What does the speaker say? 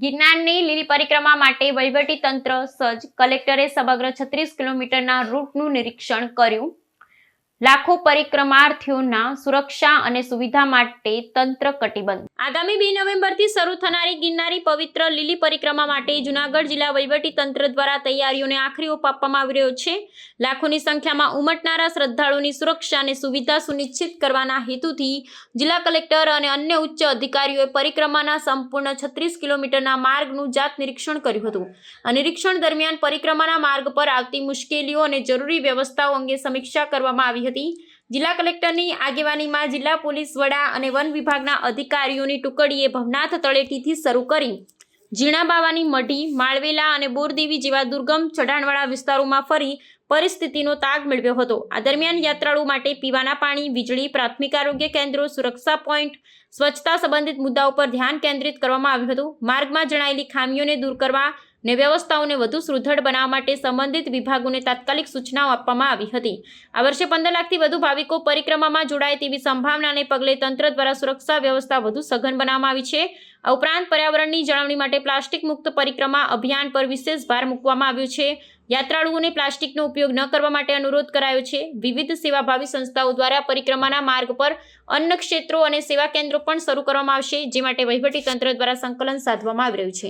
ગિરનારની લીલી પરિક્રમા માટે વહીવટી તંત્ર સજ્જ કલેક્ટરે સમગ્ર છત્રીસ કિલોમીટરના રૂટનું નિરીક્ષણ કર્યું. લાખો પરિક્રમાર્થીઓના સુરક્ષા અને સુવિધા માટે તંત્ર કટિબદ્ધ આગામી બે નવેમ્બરથી શરૂ થનારી ગિરનારી પવિત્ર લીલી પરિક્રમા માટે જુનાગઢ જિલ્લા વહીવટી તંત્ર દ્વારા તૈયારીઓને આખરી ઓપ આપવામાં આવી રહ્યો છે. લાખોની સંખ્યામાં ઉમટનારા શ્રદ્ધાળુઓની સુરક્ષા અને સુવિધા સુનિશ્ચિત કરવાના હેતુથી જિલ્લા કલેક્ટર અને અન્ય ઉચ્ચ અધિકારીઓએ પરિક્રમાના સંપૂર્ણ છત્રીસ કિલોમીટરના માર્ગનું જાત નિરીક્ષણ કર્યું હતું. આ નિરીક્ષણ દરમિયાન પરિક્રમાના માર્ગ પર આવતી મુશ્કેલીઓ અને જરૂરી વ્યવસ્થાઓ અંગે સમીક્ષા કરવામાં આવી હતી. જિલ્લા કલેક્ટરની આગેવાનીમાં જિલ્લા પોલીસ વડા અને વન વિભાગના અધિકારીઓની ટુકડીએ ભવનાથ તળેટીથી શરૂ કરી ઝીણાબાવાની મઢી, માળવેલા અને બોરદેવી જેવા દુર્ગમ ચઢાણવાળા વિસ્તારોમાં ફરી પરિસ્થિતિનો તાગ મેળવ્યો હતો. આ દરમિયાન યાત્રાળુ માટે પીવાના પાણી, વીજળી, પ્રાથમિક આરોગ્ય કેન્દ્રો, સુરક્ષા પોઈન્ટ, સ્વચ્છતા સંબંધિત મુદ્દાઓ પર ધ્યાન કેન્દ્રિત કરવામાં આવ્યું હતું. માર્ગમાં જણાયેલી ખામીઓને દૂર કરવા ને વ્યવસ્થાઓને વધુ સુદૃઢ બનાવવા માટે સંબંધિત વિભાગોને તાત્કાલિક સૂચનાઓ આપવામાં આવી હતી. આ વર્ષે પંદર લાખથી વધુ ભાવિકો પરિક્રમામાં જોડાય તેવી સંભાવનાને પગલે તંત્ર દ્વારા સુરક્ષા વ્યવસ્થા વધુ સઘન બનાવવામાં આવી છે. આ ઉપરાંત પર્યાવરણની જાળવણી માટે પ્લાસ્ટિક મુક્ત પરિક્રમા અભિયાન પર વિશેષ ભાર મૂકવામાં આવ્યો છે. યાત્રાળુઓને પ્લાસ્ટિકનો ઉપયોગ ન કરવા માટે અનુરોધ કરાયો છે. વિવિધ સેવાભાવી સંસ્થાઓ દ્વારા પરિક્રમાના માર્ગ પર અન્ય ક્ષેત્રો અને સેવા કેન્દ્રો પણ શરૂ કરવામાં આવશે, જે માટે વહીવટી તંત્ર દ્વારા સંકલન સાધવામાં આવી રહ્યું છે.